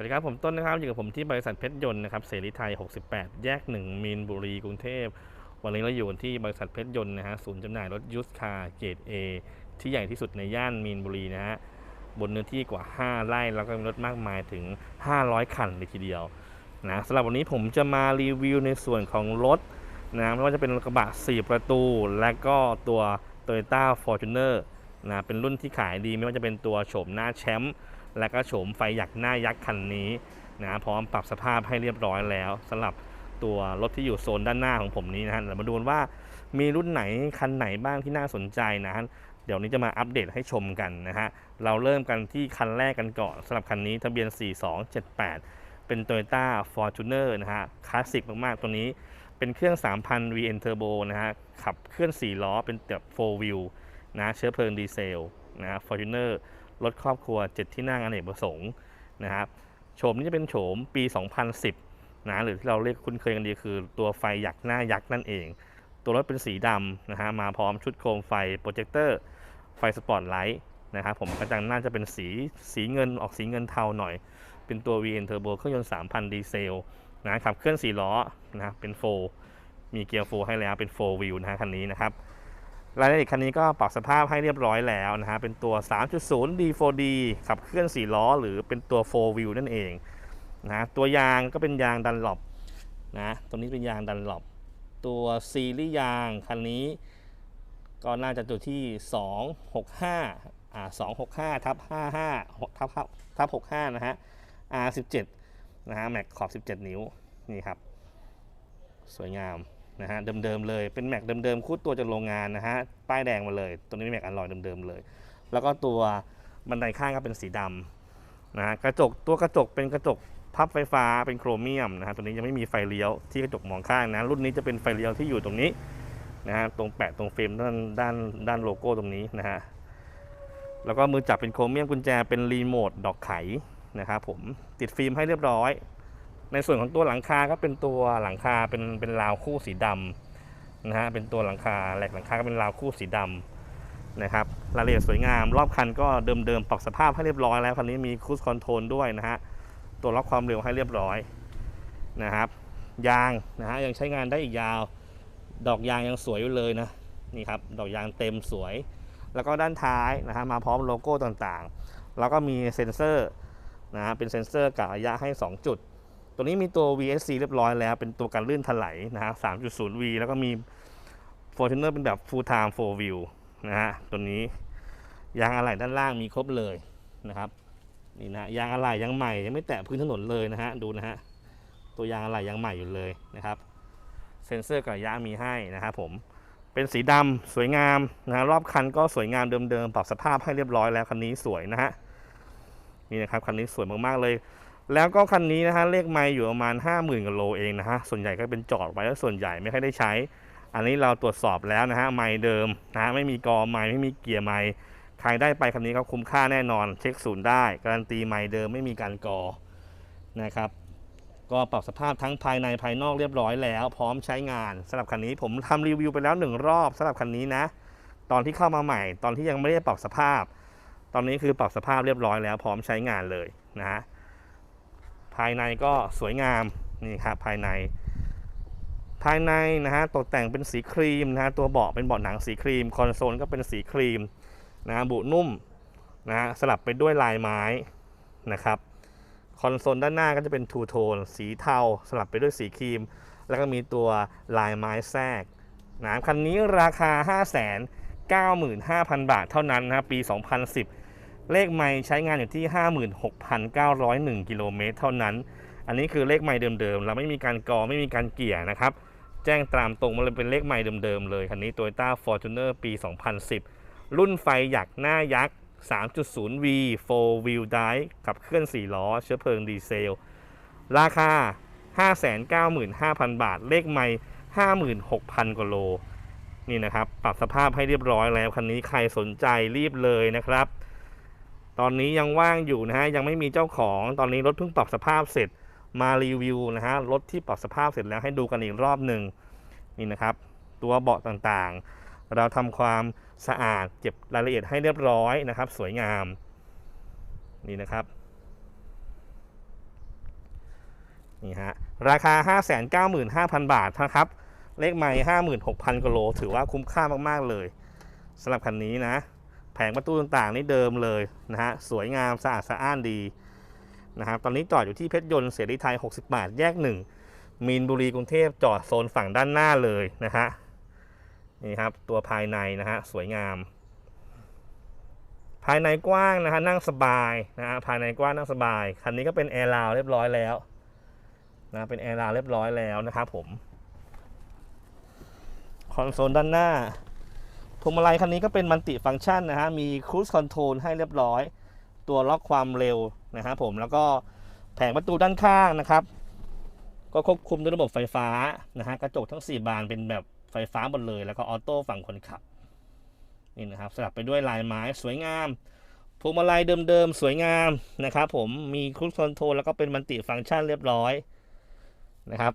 วัสดีครับ ผมต้นนะครับ อยู่กับผมที่บริษัทเพชรยนต์นะครับเสรีไทย 68 แยก 1 มีนบุรีกรุงเทพ วันนี้เราอยู่ที่บริษัทเพชรยนต์นะฮะศูนย์จำหน่ายรถยูสคาร์เกรด A ที่ใหญ่ที่สุดในย่านมีนบุรีนะฮะบนเนื้อที่กว่า 5 ไร่แล้วก็มีรถมากมายถึง 500 คันเลยทีเดียวนะสำหรับวันนี้ผมจะมารีวิวในส่วนของรถนะไม่ว่าจะเป็นกระบะ 4 ประตู และก็ตัว Toyota Fortuner นะเป็นรุ่นที่ขายดีไม่ว่าจะเป็นตัวโฉมหน้าแชมป์ และก็โฉมไฟหยักหน้ายักษ์คันนี้นะพร้อมปรับสภาพให้เรียบร้อยแล้วสำหรับตัวรถที่อยู่โซนด้านหน้าของผมนี้นะฮะเรามาดูนว่ามีรุ่นไหนคันไหนบ้างที่น่าสนใจนะฮะเดี๋ยวนี้จะมาอัปเดตให้ชมกันนะฮะเราเริ่มกันที่คันแรกกันก่อนสำหรับคันนี้ทะเบียน 4278 เป็น Toyota Fortuner นะฮะคลาสสิกมากๆ ตัวนี้เป็นเครื่อง 3,000 VN Turbo นะฮะขับเคลื่อน 4 ล้อเป็นแบบ4 wheel นะเชื้อเพลิงดีเซลนะฮะ Fortuner รถครอบครัว 7 ที่นั่งอเนกประสงค์นะครับโฉมนี้จะเป็นโฉมปี 2010นะหรือที่เราเรียกคุ้นเคยกันดีคือ ตัวไฟยักหน้ายักษ์นั่นเอง ตัวรถเป็นสีดำนะฮะมาพร้อมชุดโคมไฟโปรเจคเตอร์ไฟสปอตไลท์นะครับผมกระจังหน่าจะเป็นสีสีเงินออกสีเงินเทาหน่อย เป็นตัว VN Turbo เครื่องยนต์ 3,000 ดีเซลนะขับเคลื่อน4ล้อนะเป็นโฟมีเกียร์โฟให้แล้วเป็น4 wheel นะฮะคันนี้นะครับ รายละเอียดคันนี้ก็ปรับสภาพให้เรียบร้อยแล้วนะฮะ เป็นตัว 3.0 D4D ขับเคลื่อน 4 ล้อ หรือเป็นตัว 4 wheel นั่นเองนะตัวยางก็เป็นยางดันหลบนะตัวนี้เป็นยางดันหลบตัวซีรีส์ยางคันนี้ ก็น่าจะตัวที่ 265อ่า265ทับ55ทับทับ65 นะฮะ R17 นะฮะแม็กขอบ 17 นิ้ว นี่ครับ สวยงาม นะฮะเดิมๆเลยเป็นแม็กเดิมๆคู่ตัวจากโรงงานนะฮะป้ายแดงมาเลย ตัวนี้แม็กอลลอยเดิมๆเลย แล้วก็ตัวบันไดข้างก็เป็นสีดำนะฮะกระจกตัวกระจกเป็นกระจกพับไฟฟ้าเป็นโครเมียมนะฮะตัวนี้ยังไม่มีไฟเลี้ยวที่กระจกมองข้างนะรุ่นนี้จะเป็นไฟเลี้ยวที่อยู่ตรงนี้นะฮะตรงแปะตรงเฟรมด้านด้านด้านโลโก้ตรงนี้นะฮะแล้วก็มือจับเป็นโครเมียมกุญแจเป็นรีโมทดอกไขนะครับผมติดฟิล์มให้เรียบร้อย ในส่วนของตัวหลังคาก็เป็นตัวหลังคาเป็นเป็นราวคู่สีดำนะฮะเป็นตัวหลังคาแหลกหลังคาก็เป็นราวคู่สีดำนะครับรายละเอียดสวยงาม รอบคันก็เดิมๆปรับสภาพให้เรียบร้อยแล้วคันนี้มีคู i คอนโทรลด้วยนะฮะตัวล็อกความเร็วให้เรียบร้อยนะครับ ยางนะฮะยังใช้งานได้อีกยาว ดอกยางยังสวยอยู่เลยนะนี่ครับดอกยางเต็มสวย แล้วก็ด้านท้ายนะฮะมาพร้อมโลโก้ต่างๆ แล้วก็มีเซ็นเซอร์นะฮะเป็นเซ็นเซอร์กะระยะให้ 2 จุด ตัวนี้มีตัว VSC เรียบร้อยแล้ว เป็นตัวการลื่นถลายนะฮะ 3.0V แล้วก็มี Fortuner เป็นแบบ Full Time 4 Wheel นะฮะ ตัวนี้ยางอะไหล่ด้านล่างมีครบเลยนะครับนี่นะยางอะไหล่ยังใหม่ยังไม่แตะพื้นถนนเลยนะฮะดูนะฮะตัวยางอะไหล่ยังใหม่อยู่เลยนะครับ เซ็นเซอร์กับระยะมีให้นะครับผมเป็นสีดำสวยงามนะฮะรอบคันก็สวยงามเดิมๆปรับสภาพให้เรียบร้อยแล้วคันนี้สวยนะฮะนี่นะครับคันนี้สวยมากๆเลย แล้วก็คันนี้นะฮะเลขไมล์อยู่ประมาณ 50,000กิโลเองนะฮะส่วนใหญ่ก็เป็นจอดไว้แล้วส่วนใหญ่ไม่ค่อยได้ใช้ อันนี้เราตรวจสอบแล้วนะฮะไมล์เดิมนะฮะไม่มีกอไมล์ไม่มีเกียร์ไมล์ใครได้ไปคันนี้ก็คุ้มค่าแน่นอน เช็คศูนย์ได้ การันตีไมล์เดิมไม่มีการกอนะครับก็ปรับสภาพทั้งภายในภายนอกเรียบร้อยแล้ว พร้อมใช้งานสำหรับคันนี้ผมทำรีวิวไปแล้วหนึ่งรอบสำหรับคันนี้นะ ตอนที่เข้ามาใหม่ ตอนที่ยังไม่ได้ปรับสภาพ ตอนนี้คือปรับสภาพเรียบร้อยแล้ว พร้อมใช้งานเลยนะฮะ ภายในก็สวยงามนี่ครับภายใน ภายในนะฮะตกแต่งเป็นสีครีมนะฮะตัวเบาะเป็นเบาะหนังสีครีมคอนโซลก็เป็นสีครีมนะฮะบุนุ่มนะฮะสลับไปด้วยลายไม้นะครับคอนโซลด้านหน้าก็จะเป็นทูโทนสีเทาสลับไปด้วยสีครีม แล้วก็มีตัวลายไม้แทรกนะคันนี้ราคา 5 9 5 0 0 0 บาทเท่านั้นนะปี 2010 เลขไมล์ใช้งานอยู่ที่ 56,901 กิโลเมตรเท่านั้น อันนี้คือเลขไมล์เดิมๆ เราไม่มีการกอไม่มีการเกี่ยนะครับ แจ้งตามตรงมาเลยเป็นเลขไมล์เดิมๆเลย คันนี้ Toyota Fortuner ปี 2010 รุ่นไฟหยักหน้ายักษ์ 3.0V 4 wheel drive ขับเคลื่อน 4 ล้อ เชื้อเพลิงดีเซล ราคา 595,000 บาท เลขไมล์56,000 กว่าโล นี่นะครับ ปรับสภาพให้เรียบร้อยแล้ว คันนี้ใครสนใจรีบเลยนะครับ ตอนนี้ยังว่างอยู่นะฮะยังไม่มีเจ้าของตอนนี้รถเพิ่งปรับสภาพเสร็จมารีวิวนะฮะรถที่ปรับสภาพเสร็จแล้วให้ดูกันอีกรอบหนึ่งนี่นะครับ ตัวเบาะต่างๆ เราทำความสะอาดเก็บรายละเอียดให้เรียบร้อยนะครับ สวยงาม นี่นะครับนี่ฮะราคา 595,000 บาทนะครับ เลขไม่ 56,000กโล ถือว่าคุ้มค่ามาก ๆ เลยสำหรับคันนี้นะ งประตูต่างๆนี่เดิมเลยนะฮะสวยงามสะอาดสะอ้านดีนะครับตอนนี้จอดอยู่ที่เพชรยนต์เสรีไทย60บาทแยก 1 มีนบุรีกรุงเทพจอดโซนฝั่งด้านหน้าเลยนะฮะนี่ครับตัวภายในนะฮะสวยงาม ภายในกว้างนะฮะนั่งสบายนะฮะภายในกว้างนั่งสบาย คันนี้ก็เป็นแอร์ราวเรียบร้อยแล้วนะเป็นแอร์ราวเรียบร้อยแล้วนะครับผมคอนโซลด้านหน้า พวงมาลัยคันนี้ก็เป็นมัลติฟังก์ชันนะฮะ มีค u ู e คอนโทรลให้เรียบร้อย ตัวล็อกความเร็วนะฮะผม แล้วก็แผงประตูด้านข้างนะครับ ก็ควบคุมด้วยระบบไฟฟ้านะฮะ กระจกทั้ง 4 บานเป็นแบบไฟฟ้าหมดเลย แล้วก็ออโต้ฝั่งคนขับ นี่นะครับสลับไปด้วยลายไม้สวยงามพวงมาลัยเดิมๆ สวยงามนะครับผม มีค u ู e คอนโทรลแล้วก็เป็นมัลติฟังก์ชันเรียบร้อยนะครับ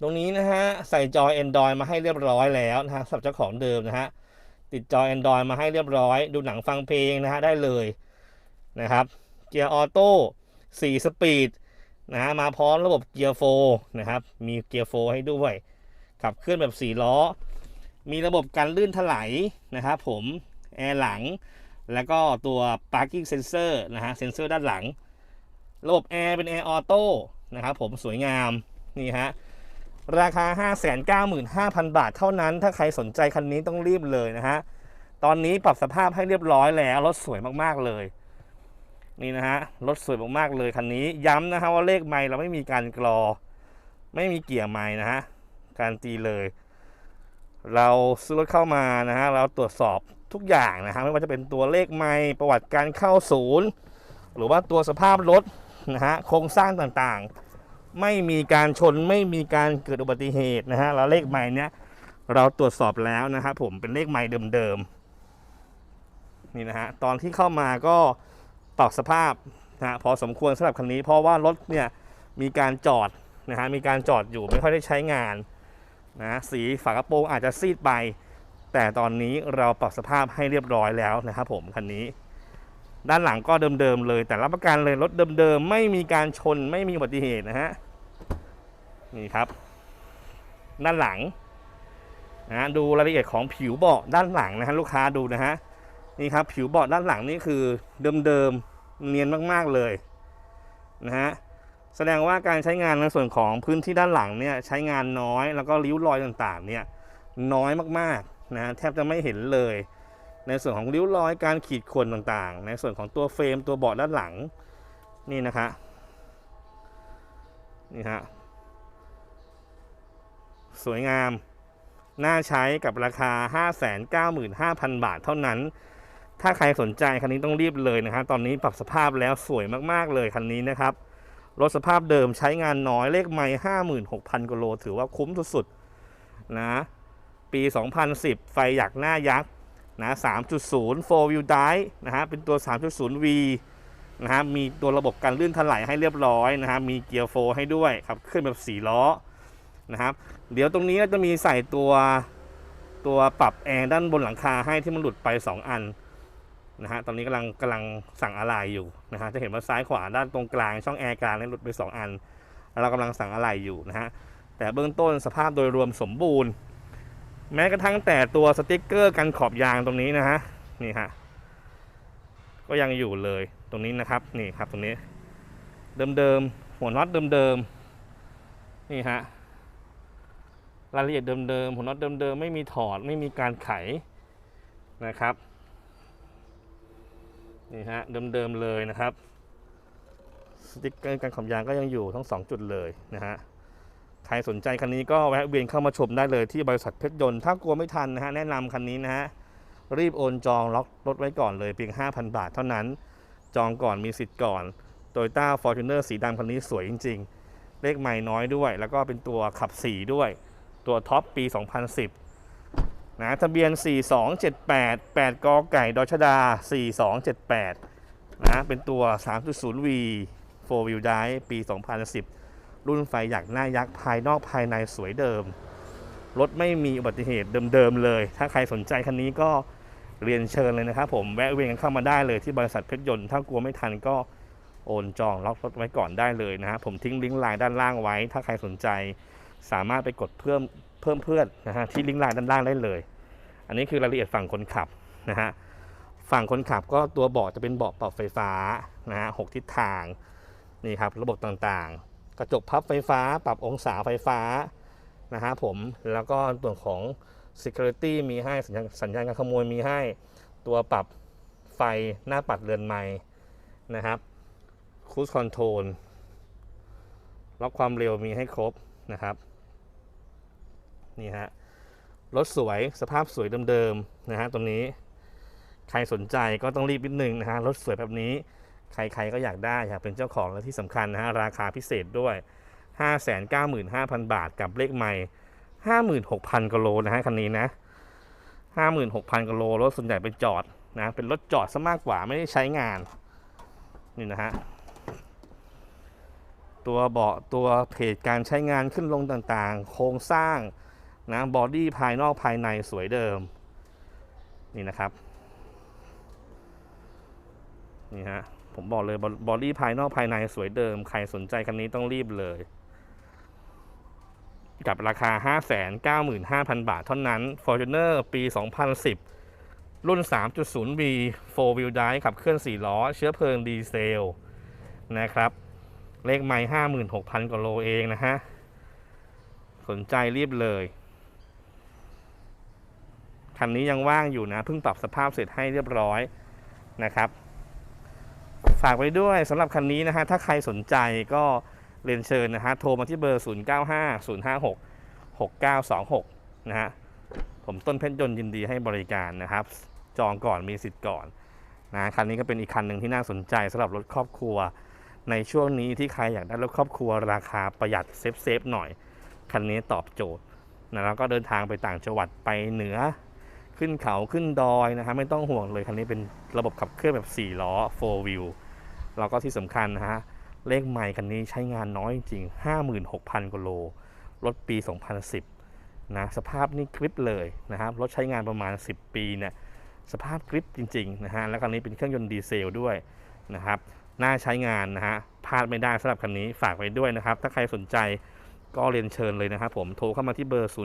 ตรงนี้นะฮะใส่จอ Android มาให้เรียบร้อยแล้วนะฮะสำหรับเจ้าของเดิมนะฮะติดจอ Android มาให้เรียบร้อย ดูหนังฟังเพลงนะฮะได้เลยนะครับเกียร์ออโต้4สปีดนะฮะมาพร้อมระบบเกียร์โฟนะครับมีเกียร์โฟให้ด้วยขับเคลื่อนแบบ4ล้อ มีระบบการลื่นถลายนะครับผมแอร์หลัง แล้วก็ตัว parking sensor นะฮะเซนเซอร์ด้านหลัง ระบบแอร์เป็นแอร์ออโต้นะครับผมสวยงามนี่ฮะ ราคา 595,000 บาทเท่านั้น ถ้าใครสนใจคันนี้ต้องรีบเลยนะฮะ ตอนนี้ปรับสภาพให้เรียบร้อยแล้ว รถสวยมากๆเลย นี่นะฮะ รถสวยมากๆเลยคันนี้ ย้ำนะฮะว่าเลขไม่เราไม่มีการกรอ ไม่มีเกียร์ไม่นะฮะ การตีเลย เราซื้อรถเข้ามานะฮะ เราตรวจสอบทุกอย่างนะฮะ ไม่ว่าจะเป็นตัวเลขไม่ประวัติการเข้าศูนย์ หรือว่าตัวสภาพรถนะฮะ โครงสร้างต่างๆ ไม่มีการชนไม่มีการเกิดอุบัติเหตุนะฮะแล้วเลขใหม่เนี้ยเราตรวจสอบแล้วนะครับผมเป็นเลขใหม่เดิมๆนี่นะฮะตอนที่เข้ามาก็ปรับสภาพนะฮะพอสมควรสำหรับคันนี้เพราะว่ารถเนี่ยมีการจอดนะฮะมีการจอดอยู่ไม่ค่อยได้ใช้งานนะสีฝากระโปรงอาจจะซีดไป แต่ตอนนี้เราปรับสภาพให้เรียบร้อยแล้วนะครับผมคันนี้ ด้านหลังก็เดิมๆเลย แต่รับประกันเลยรถเดิมๆไม่มีการชนไม่มีอุบัติเหตุนะฮะนี่ครับ ด้านหลังนะดูรายละเอียดของผิวเบาะด้านหลังนะฮะลูกค้าดูนะฮะนี่ครับผิวเบาะด้านหลังนี่คือเดิมๆเนียนมากๆเลยนะฮะแสดงว่าการใช้งานในส่วนของพื้นที่ด้านหลังเนี่ยใช้งานน้อยแล้วก็ริ้วรอยต่างๆเนี่ยน้อยมากๆนะแทบจะไม่เห็นเลย ในส่วนของริ้วรอยการขีดข่วนต่างๆ ในส่วนของตัวเฟรมตัวเบาะด้านหลังนี่นะคะนี่ฮะสวยงาม น่าใช้กับราคา 595,000 บาทเท่านั้น ถ้าใครสนใจคันนี้ต้องรีบเลยนะฮะตอนนี้ปรับสภาพแล้วสวยมากๆเลยคันนี้นะครับ รถสภาพเดิมใช้งานน้อยเลขไม่56,000กิโล ถือว่าคุ้มสุดๆนะ ปี 2010 ไฟหยักหน้ายักษ์ นะ3.0 4 wheel drive นะฮะ เป็นตัว 3.0V นะฮะ มีตัวระบบการลื่นถลายให้เรียบร้อยนะฮะ มีเกียร์โฟให้ด้วยครับ ขึ้นแบบ 4 ล้อ นะครับ เดี๋ยวตรงนี้ก็จะมีใส่ตัวตัวปรับแอร์ด้านบนหลังคาให้ที่มันหลุดไป 2 อันนะฮะ ตอนนี้กำลังกำลังสั่งอะไหล่อยู่นะฮะ จะเห็นว่าซ้ายขวาด้านตรงกลางช่องแอร์กลางนี่หลุดไป 2 อัน เรากำลังสั่งอะไหล่อยู่นะฮะ แต่เบื้องต้นสภาพโดยรวมสมบูรณ์ แม้กระทั่งแต่ตัวสติกเกอร์กันขอบยางตรงนี้นะฮะนี่ฮะก็ยังอยู่เลยตรงนี้นะครับนี่ครับตรงนี้ เดิมๆหัวน็อตเดิมๆนี่ฮะรายละเอียดเดิมๆหัวน็อตเดิมๆไม่มีถอดไม่มีการไขนะครับนี่ฮะเดิมๆเลยนะครับสติกเกอร์กันขอบยางก็ยังอยู่ทั้งสองจุดเลยนะฮะ ใครสนใจคันนี้ก็แวะเวียนเข้ามาชมได้เลยที่บริษัทเพชรยนต์ถ้ากลัวไม่ทันนะฮะแนะนำคันนี้นะฮะรีบโอนจองล็อกรถไว้ก่อนเลยเพียง 5,000 บาทเท่านั้น จองก่อนมีสิทธิ์ก่อน Toyota Fortuner สีดำคันนี้สวยจริง ๆ เลขใหม่น้อยด้วย แล้วก็เป็นตัวขับ4ด้วย ตัวท็อปปี 2010 นะทะเบียน 4278 8 กไก่ดอชดา 4278 นะเป็นตัว 3.0V 4 Wheel Drive ปี 2010 รุ่นไฟหยักหน้ายักษ์ภายนอกภายในสวยเดิม รถไม่มีอุบัติเหตุเดิมๆเลย ถ้าใครสนใจคันนี้ก็เรียนเชิญเลยนะครับผมแวะเวียนกันเข้ามาได้เลยที่บริษัทเพชรยนต์ ถ้ากลัวไม่ทันก็โอนจองล็อกรถไว้ก่อนได้เลยนะฮะผมทิ้งลิงก์ไลน์ด้านล่างไว้ ถ้าใครสนใจสามารถไปกดเพิ่มเพิ่มเพื่อนนะฮะที่ลิงก์ไลน์ด้านล่างได้เลย อันนี้คือรายละเอียดฝั่งคนขับนะฮะฝั่งคนขับก็ตัวเบาะจะเป็นเบาะปรับไฟฟ้านะฮะหกทิศทางนี่ครับระบบต่างๆ กระจกพับไฟฟ้า ปรับองศาไฟฟ้านะฮะผมแล้วก็ตัวของ Security มีให้สัญญาณสัญญาณการขโมยมีให้ ตัวปรับไฟหน้าปัดเรือนไม้นะครับคู e คอนโทรลล็อกความเร็วมีให้ครบนะครับ นี่ฮะรถสวยสภาพสวยเดิมๆนะฮะตรงนี้ ใครสนใจก็ต้องรีบนิดนึงนะฮะรถสวยแบบนี้ ใครๆก็อยากได้อยากเป็นเจ้าของและที่สำคัญนะฮะราคาพิเศษด้วย 595,000 บาทกับเลขใหม่ 56,000กิโลนะฮะคันนี้นะ 56,000กิโลรถส่วนใหญ่ไปจอดนะเป็นรถจอดซะมากกว่าไม่ได้ใช้งาน นี่นะฮะตัวเบาะตัวเพจการใช้งานขึ้นลงต่างๆ โครงสร้างนะบอดี้ภายนอกภายในสวยเดิม นี่นะครับ นี่ฮะ ผมบอกเลยบอดี้ภายนอกภายในสวยเดิม ใครสนใจคันนี้ต้องรีบเลย กับราคา 595,000 บาทเท่านั้น Fortuner ปี 2010 รุ่น 3.0V 4 Wheel Drive ขับเคลื่อน 4 ล้อ เชื้อเพลิงดีเซล นะครับ เลขไม้56,000กว่าโลเองนะฮะ สนใจรีบเลยคันนี้ยังว่างอยู่นะเพิ่งปรับสภาพเสร็จให้เรียบร้อยนะครับ ฝากไว้ด้วยสำหรับคันนี้นะฮะถ้าใครสนใจก็เรียนเชิญนะฮะโทรมาที่เบอร์ 095 056 6926 นะฮะผมต้นเพชรยนต์ยินดีให้บริการนะครับ จองก่อนมีสิทธิ์ก่อนนะคันนี้ก็เป็นอีกคันหนึ่งที่น่าสนใจสำหรับรถครอบครัว ในช่วงนี้ที่ใครอยากได้รถครอบครัวราคาประหยัดเซฟเซฟๆหน่อย คันนี้ตอบโจทย์นะแล้วก็เดินทางไปต่างจังหวัดไปเหนือ ขึ้นเขาขึ้นดอยนะฮะไม่ต้องห่วงเลยคันนี้เป็นระบบขับเคลื่อนแบบ 4 ล้อ 4 wheel แล้วก็ที่สำคัญนะฮะ เลขใหม่คันนี้ใช้งานน้อยจริง 56,000กิโล รถปี 2010 นะ สภาพนี่กริปเลยนะครับ รถใช้งานประมาณ 10 ปีเนี่ย สภาพกริปจริงๆนะฮะ แล้วคันนี้เป็นเครื่องยนต์ดีเซลด้วยนะครับ น่าใช้งานนะฮะ พลาดไม่ได้สำหรับคันนี้ฝากไว้ด้วยนะครับ ถ้าใครสนใจก็เรียนเชิญเลยนะครับผม โทรเข้ามาที่เบอร์ 095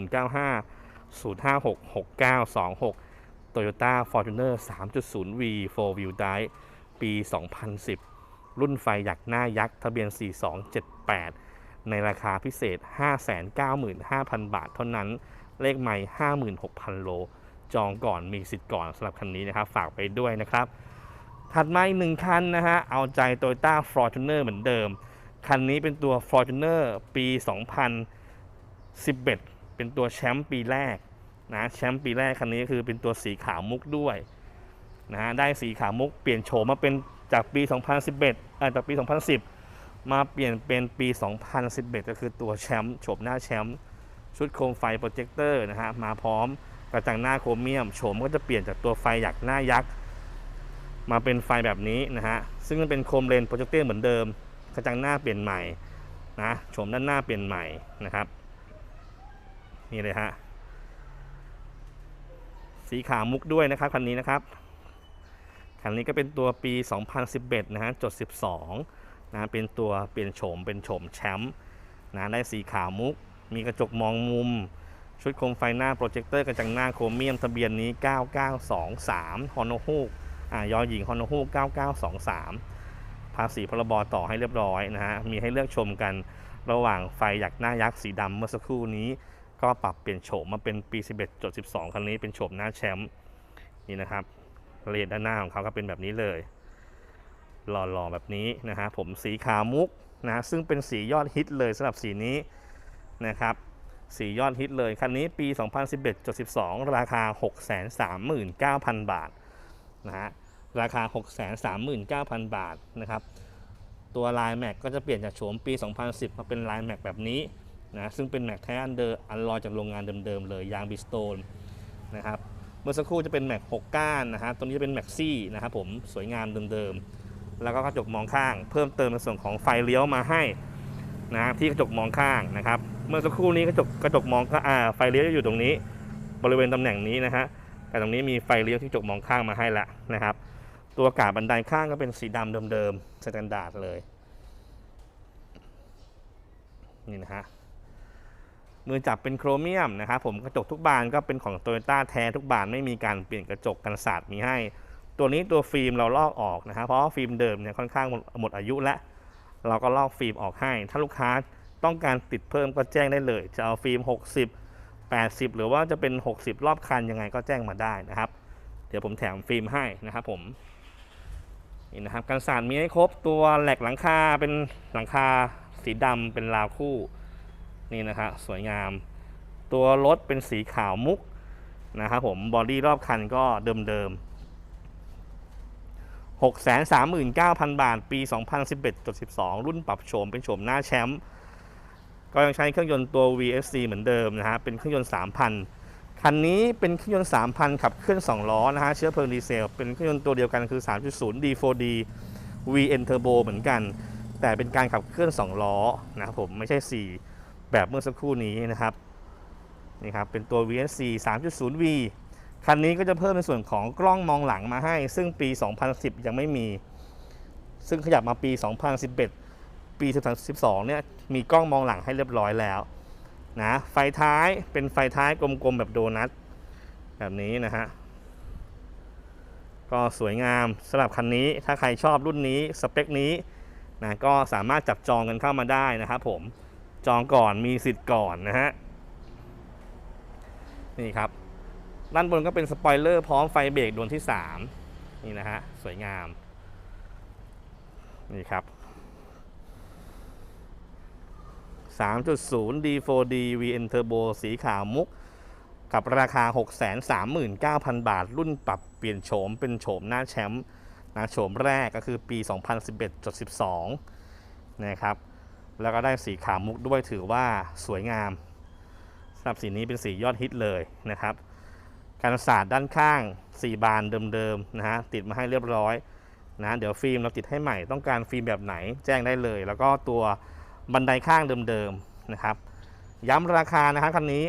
056 6926 Toyota Fortuner 3.0V 4 Wheel Drive ปี 2010 รุ่นไฟหยักหน้ายักษ์ทะเบียน 4278 ในราคาพิเศษ 595,000 บาทเท่านั้น เลขใหม่ 56,000 โล จองก่อนมีสิทธิ์ก่อนสำหรับคันนี้นะครับ ฝากไปด้วยนะครับ ถัดมาอีกหนึ่งคันนะฮะ เอาใจ Toyota Fortuner เหมือนเดิม คันนี้เป็นตัว Fortuner ปี 2011 เป็นตัวแชมป์ปีแรกนะแชมป์ปีแรกคันนี้คือเป็นตัวสีขาวมุกด้วยนะฮะได้สีขาวมุกเปลี่ยนโฉมมาเป็น จากปี 2011เอ่อจากปี 2010 มาเปลี่ยนเป็นปี 2011 ก็คือตัวแชมป์โฉมหน้าแชมป์ชุดโคมไฟโปรเจคเตอร์นะฮะมาพร้อมกระจังหน้าโครเมียมโฉมก็จะเปลี่ยนจากตัวไฟหยักหน้ายักษ์มาเป็นไฟแบบนี้นะฮะซึ่งมันเป็นโคมเลนโปรเจคเตอร์เหมือนเดิม กระจังหน้าเปลี่ยนใหม่นะโฉมด้านหน้าเปลี่ยนใหม่นะครับนี่เลยฮะสีขาวมุกด้วยนะครับคันนี้นะครับ คันนี้ก็เป็นตัวปี 2011 นะฮะจด 12 นะเป็นตัวเปลี่ยนโฉมเป็นโฉมแชมป์นะได้สีขาวมุก มีกระจกมองมุม ชุดโคมไฟหน้าโปรเจคเตอร์กระจังหน้าโครเมียมทะเบียนนี้ 9923 ฮอนฮูกอ่ายอหญิงฮอนโนฮูก9923 ภาษีพรบต่อให้เรียบร้อยนะฮะมีให้เลือกชมกันระหว่างไฟหยักหน้ายักษ์สีดำเมื่อสักครู่นี้ ก็ปรับเปลี่ยนโฉมมาเป็นปี 11.12 คันนี้เป็นโฉมหน้าแชมป์นี่นะครับ เลนด้านหน้าของเขาก็เป็นแบบนี้เลย หล่อๆแบบนี้นะฮะผมสีขาวมุกนะซึ่งเป็นสียอดฮิตเลยสำหรับสีนี้นะครับสียอดฮิตเลย คันนี้ปี 2011.12 ราคา 639,000 บาทนะฮะราคา 639,000 บาทนะครับ ตัวลายแม็กก็จะเปลี่ยนจากโฉมปี 2010 มาเป็นลายแม็กแบบนี้นะซึ่งเป็นแม็กแท้อันเดอร์อันลอยจากโรงงานเดิมๆเลยยางบิสโตนนะครับ เมื่อสักครู่จะเป็นแม็ก6ก้านนะฮะตัวนี้จะเป็นแม็กซี่นะครับผมสวยงามเดิมๆ แล้วก็กระจกมองข้าง เพิ่มเติมในส่วนของไฟเลี้ยวมาให้นะที่กระจกมองข้างนะครับ เมื่อสักครู่นี้กระจกกระจกมองข้างอ่าไฟเลี้ยวจะอยู่ตรงนี้ บริเวณตำแหน่งนี้นะฮะแต่ตรงนี้มีไฟเลี้ยวที่กระจกมองข้างมาให้ล้วนะครับ ตัวกาบบันไดข้างก็เป็นสีดำเดิมๆสแตนดาร์ดเลยนี่นะฮะ มือจับเป็นโครเมียมนะครับผมกระจกทุกบานก็เป็นของโตโยต้าแท้ทุกบานไม่มีการเปลี่ยนกระจกกันสาดมีให้ ตัวนี้ตัวฟิล์มเราลอกออกนะฮะเพราะฟิล์มเดิมเนี่ยค่อนข้างหมดหมดอายุแล้วเราก็ลอกฟิล์มออกให้ ถ้าลูกค้าต้องการติดเพิ่มก็แจ้งได้เลย จะเอาฟิล์ม 60 80 หรือว่าจะเป็น 60 รอบคันยังไงก็แจ้งมาได้นะครับ เดี๋ยวผมแถมฟิล์มให้นะครับผมนี่นะครับกันสาดมีให้ครบตัวแหลกหลังคาเป็นหลังคาสีดำเป็นราวคู่ นี่นะครับสวยงาม ตัวรถเป็นสีขาวมุกนะครับผมบอดี้รอบคันก็เดิมๆ639,000 บาท ปี 2011.12 รุ่นปรับโฉมเป็นโฉมหน้าแชมป์ก็ยังใช้เครื่องยนต์ตัว VSC เหมือนเดิมนะฮะ เป็นเครื่องยนต์ 3,000 คันนี้เป็นเครื่องยนต์ 3,000 ขับเคลื่อน 2 ล้อนะฮะ เชื้อเพลิงดีเซล เป็นเครื่องยนต์ตัวเดียวกันคือ 3.0 D4D VN Turbo เหมือนกัน แต่เป็นการขับเคลื่อน 2 ล้อนะครับผม ไม่ใช่ 4 แบบเมื่อสักครู่นี้นะครับนี่ครับเป็นตัว VSC 3.0V คันนี้ก็จะเพิ่มในส่วนของกล้องมองหลังมาให้ ซึ่งปี 2010 ยังไม่มี ซึ่งขยับมาปี 2011 ปี 2012 เนี่ยมีกล้องมองหลังให้เรียบร้อยแล้วนะไฟท้ายเป็นไฟท้ายกลมๆแบบโดนัทแบบนี้นะฮะก็สวยงามสำหรับคันนี้ถ้าใครชอบรุ่นนี้สเปคนี้นะก็สามารถจับจองกันเข้ามาได้นะครับผม จองก่อนมีสิทธิ์ก่อนนะฮะ นี่ครับ ด้านบนก็เป็นสปอยเลอร์พร้อมไฟเบรกดวงที่ 3 นี่นะฮะ สวยงาม นี่ครับ 3.0 D4D VN Turbo สีขาวมุก กับราคา 639,000 บาท รุ่นปรับเปลี่ยนโฉมเป็นโฉมหน้าแชมป์นะโฉมแรกก็คือปี 2011.12 นะครับ แล้วก็ได้สีขาวมุกด้วยถือว่าสวยงามสำหรับสีนี้เป็นสียอดฮิตเลยนะครับการศาสาดด้านข้าง 4 บานเดิมๆนะฮะติดมาให้เรียบร้อยนะเดี๋ยวฟิล์มเราติดให้ใหม่ต้องการฟิล์มแบบไหนแจ้งได้เลย แล้วก็ตัวบันไดข้างเดิมๆนะครับย้ำราคานะครับคันนี้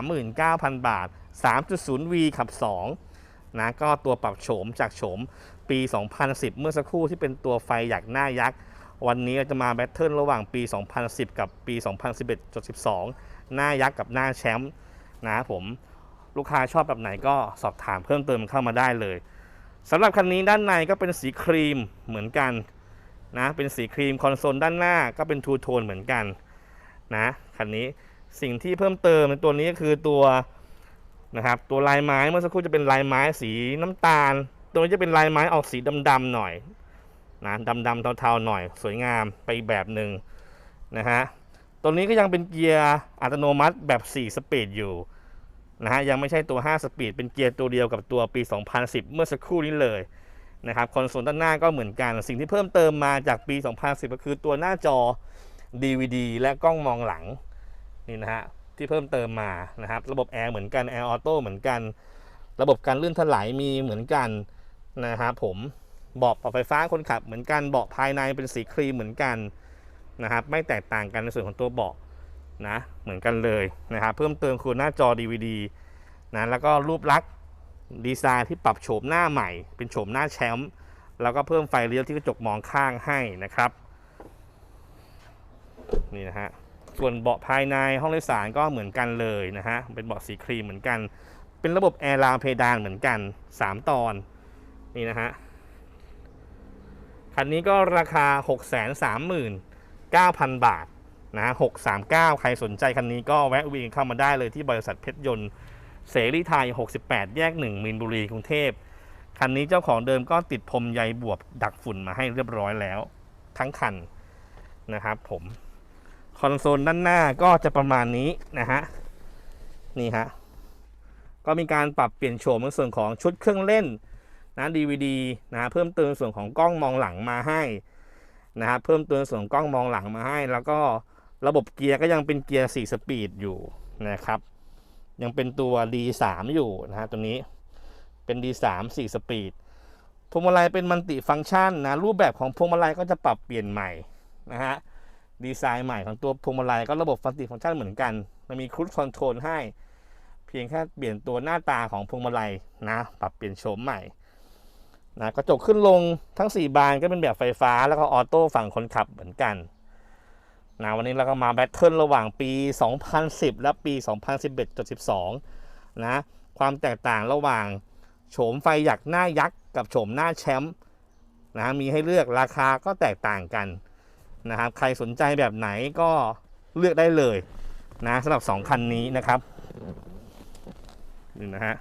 639,000 บาท 3.0V ขับ2นะก็ตัวปรับโฉมจากโฉมปี 2010 เมื่อสักครู่ที่เป็นตัวไฟอยากหน้ายักษ์ วันนี้เราจะมาแบทเทิลระหว่างปี 2010 กับปี 2011.12 หน้ายักษ์กับหน้าแชมป์นะครับผมลูกค้าชอบแบบไหนก็สอบถามเพิ่มเติมเข้ามาได้เลยสำหรับคันนี้ด้านในก็เป็นสีครีมเหมือนกันนะเป็นสีครีมคอนโซลด้านหน้าก็เป็นทูโทนเหมือนกันนะคันนี้สิ่งที่เพิ่มเติมในตัวนี้ก็คือตัวนะครับตัวลายไม้เมื่อสักครู่จะเป็นลายไม้สีน้ำตาล ตัวนี้จะเป็นลายไม้ออกสีดำๆหน่อย นะดำๆเทาๆหน่อยสวยงามไปแบบหนึ่งนะฮะตัวนี้ก็ยังเป็นเกียร์อัตโนมัติแบบ 4 สปีดอยู่นะฮะยังไม่ใช่ตัว 5 สปีดเป็นเกียร์ตัวเดียวกับตัวปี 2010 เมื่อสักครู่นี้เลยนะครับคอนโซลด้านหน้าก็เหมือนกันสิ่งที่เพิ่มเติมมาจากปี 2010 ก็คือตัวหน้าจอ DVD และกล้องมองหลังนี่นะฮะที่เพิ่มเติมมานะครับระบบแอร์เหมือนกันแอร์ออโต้เหมือนกัน ระบบการลื่นถลายมีเหมือนกันนะครับผม เบาะปรับไฟฟ้าคนขับเหมือนกันเบาะภายในเป็นสีครีมเหมือนกันนะครับไม่แตกต่างกันในส่วนของตัวเบาะนะเหมือนกันเลยนะครับเพิ่มเติมคือหน้าจอ DVD นะแล้วก็รูปลักษณ์ดีไซน์ที่ปรับโฉมหน้าใหม่ เป็นโฉมหน้าแชมป์แล้วก็เพิ่มไฟเลี้ยวที่กระจกมองข้างให้นะครับนี่นะฮะส่วนเบาะภายในห้องโดยสารก็เหมือนกันเลยนะฮะเป็นเบาะสีครีมเหมือนกัน เป็นระบบแอร์ราวเพดานเหมือนกัน 3 ตอนนี่นะฮะ คันนี้ก็ราคา 639,000 บาทนะ639 ใครสนใจคันนี้ก็แวะวียนเข้ามาได้เลยที่บริษัทเพชรยนต์เสรีไทย 68 แยก 1 มีนบุรีกรุงเทพ คันนี้เจ้าของเดิมก็ติดพรมใยบวบดักฝุ่นมาให้เรียบร้อยแล้ว ทั้งคันนะครับผมคอนโซลด้านหน้าก็จะประมาณนี้นะฮะนี่ฮะก็มีการปรับเปลี่ยนโฉมในส่วนของชุดเครื่องเล่น นะ DVD นะเพิ่มเติมส่วนของกล้องมองหลังมาให้นะครับเพิ่มเตัวส่วนกล้องมองหลังมาให้ แล้วก็ระบบเกียร์ก็ยังเป็นเกียร์ 4 สปีดอยู่นะครับ ยังเป็นตัว D3 อยู่นะฮะตัวนี้เป็น D3 4 สปีดพวงมาลัยเป็นมัลติฟังก์ชันนะรูปแบบของพวงมาลัยก็จะปรับเปลี่ยนใหม่นะฮะดีไซน์ใหม่ของตัวพวงมาลัยก็ระบบมัลติฟังก์ชันเหมือนกัน มันมีครู e คอนโทรลให้ เพียงแค่เปลี่ยนตัวหน้าตาของพวงมาลัยนะ ปรับเปลี่ยนโฉมใหม่ นะกระจกขึ้นลงทั้ง 4 บานก็เป็นแบบไฟฟ้าแล้วก็ออโต้ฝั่งคนขับเหมือนกันนะวันนี้เราก็มาแบทเทิลระหว่างปี 2010 และปี 2011.12 นะ ความแตกต่างระหว่างโฉมไฟหยักหน้ายักษ์กับโฉมหน้าแชมป์นะมีให้เลือกราคาก็แตกต่างกันนะครับใครสนใจแบบไหนก็เลือกได้เลยนะสำหรับ 2 คันนี้นะครับนี่นะฮะ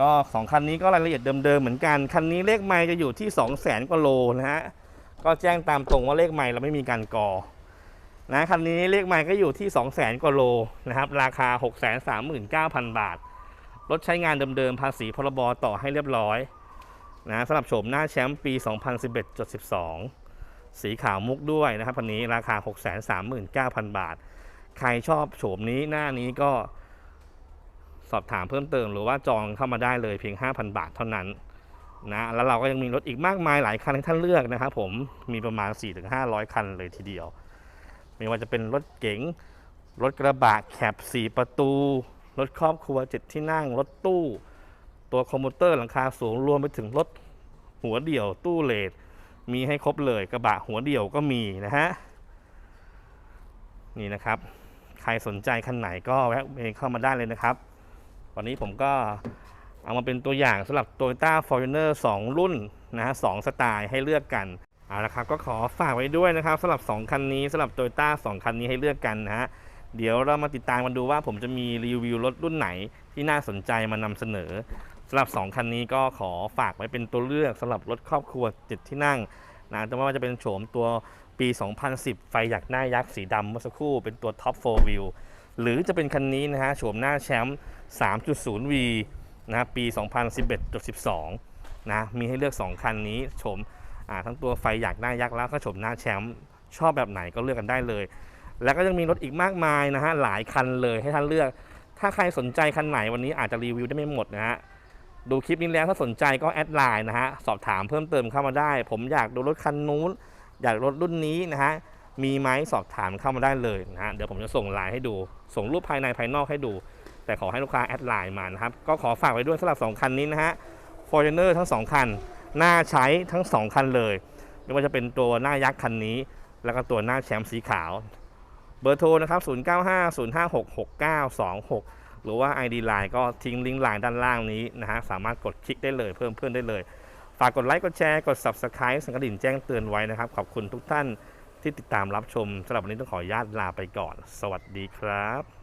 ก็สองคันนี้ก็รายละเอียดเดิมๆเหมือนกัน คันนี้เลขไมล์จะอยู่ที่ 2 0 0แสนกว่าโลนะฮะ ก็แจ้งตามตรงว่าเลขไมล์เราไม่มีการกอนะคันนี้เลขไมล์ก็อยู่ที่ 2 0 0แสนกว่าโลนะครับ ราคา 6 3 9 0 0 0 บาท รถใช้งานเดิมๆ ภาษีพรบต่อให้เรียบร้อยนะสำหรับโฉมหน้าแชมป์ปี 2011.12 สีขาวมุกด้วยนะครับคันนี้ราคา 6 3 9 0 0 0 บาท ใครชอบโฉมนี้หน้านี้ก็ สอบถามเพิ่มเติมหรือว่าจองเข้ามาได้เลยเพียง 5,000 บาทเท่านั้นนะแล้วเราก็ยังมีรถอีกมากมายหลายคันให้ท่านเลือกนะครับผมมีประมาณ 4-500 คันเลยทีเดียว ไม่ว่าจะเป็นรถเก๋งรถกระบะแคบ4 ประตู รถครอบครัว 7 ที่นั่ง รถตู้ ตัวคอมพิวเตอร์หลังคาสูงรวมไปถึงรถหัวเดี่ยวตู้เลดมีให้ครบเลยกระบะหัวเดี่ยวก็มีนะฮะนี่นะครับ ใครสนใจคันไหนก็แวะเเข้ามาได้เลยนะครับ วันนี้ผมก็เอามาเป็นตัวอย่างสำหรับ Toyota Fortuner 2 รุ่นนะฮะสองสไตล์ให้เลือกกันเอาละครับก็ขอฝากไว้ด้วยนะครับสำหรับ 2 คันนี้สำหรับ Toyota 2 คันนี้ให้เลือกกันนะฮะเดี๋ยวเรามาติดตามกันดูว่าผมจะมีรีวิวรถรุ่นไหนที่น่าสนใจมานำเสนอสำหรับ 2 คันนี้ก็ขอฝากไว้เป็นตัวเลือกสำหรับรถครอบครัวจิตที่นั่งนะแต่ว่าจะเป็นโฉมตัวปี 2010 ไฟหยักหน้ายักษ์สีดำเมื่อสักครู่เป็นตัว Top 4 View หรือจะเป็นคันนี้นะฮะโฉมหน้าแชมป์ 3.0V นะปี 2011.12 นะ มีให้เลือก 2 คันนี้โฉมทั้งตัวไฟหยักหน้ายักษ์แล้วก็โฉมหน้าแชมป์ชอบแบบไหนก็เลือกกันได้เลย แล้วก็ยังมีรถอีกมากมายนะฮะหลายคันเลยให้ท่านเลือก ถ้าใครสนใจคันไหนวันนี้อาจจะรีวิวได้ไม่หมดนะฮะดูคลิปนี้แล้วถ้าสนใจก็แอดไลน์นะฮะสอบถามเพิ่มเติมเข้ามาได้ ผมอยากดูรถคันนู้นอยากรถรุ่นนี้นะฮะ มีไหมสอบถามเข้ามาได้เลยนะฮะเดี๋ยวผมจะส่งไลน์ให้ดู ส่งรูปภายในภายนอกให้ดู แต่ขอให้ลูกค้าแอดไลน์มานะครับ ก็ขอฝากไว้ด้วยสำหรับ 2 คันนี้นะฮะ Fortuner ทั้ง 2 คันน่าใช้ทั้ง 2 คันเลย ไม่ว่าจะเป็นตัวหน้ายักษ์คันนี้ แล้วก็ตัวหน้าแชมป์สีขาว เบอร์โทรนะครับ 0950566926 หรือว่า ID Line ก็ทิ้งลิงก์ไลน์ด้านล่างนี้นะฮะ สามารถกดคลิกได้เลย เพิ่มเพื่อนได้เลย ฝากกดไลค์ กดแชร์ กด Subscribe สังกระดิ่งแจ้งเตือนไว้นะครับ ขอบคุณทุกท่าน ที่ติดตามรับชมสำหรับวันนี้ต้องขออนุญาตลาไปก่อน สวัสดีครับ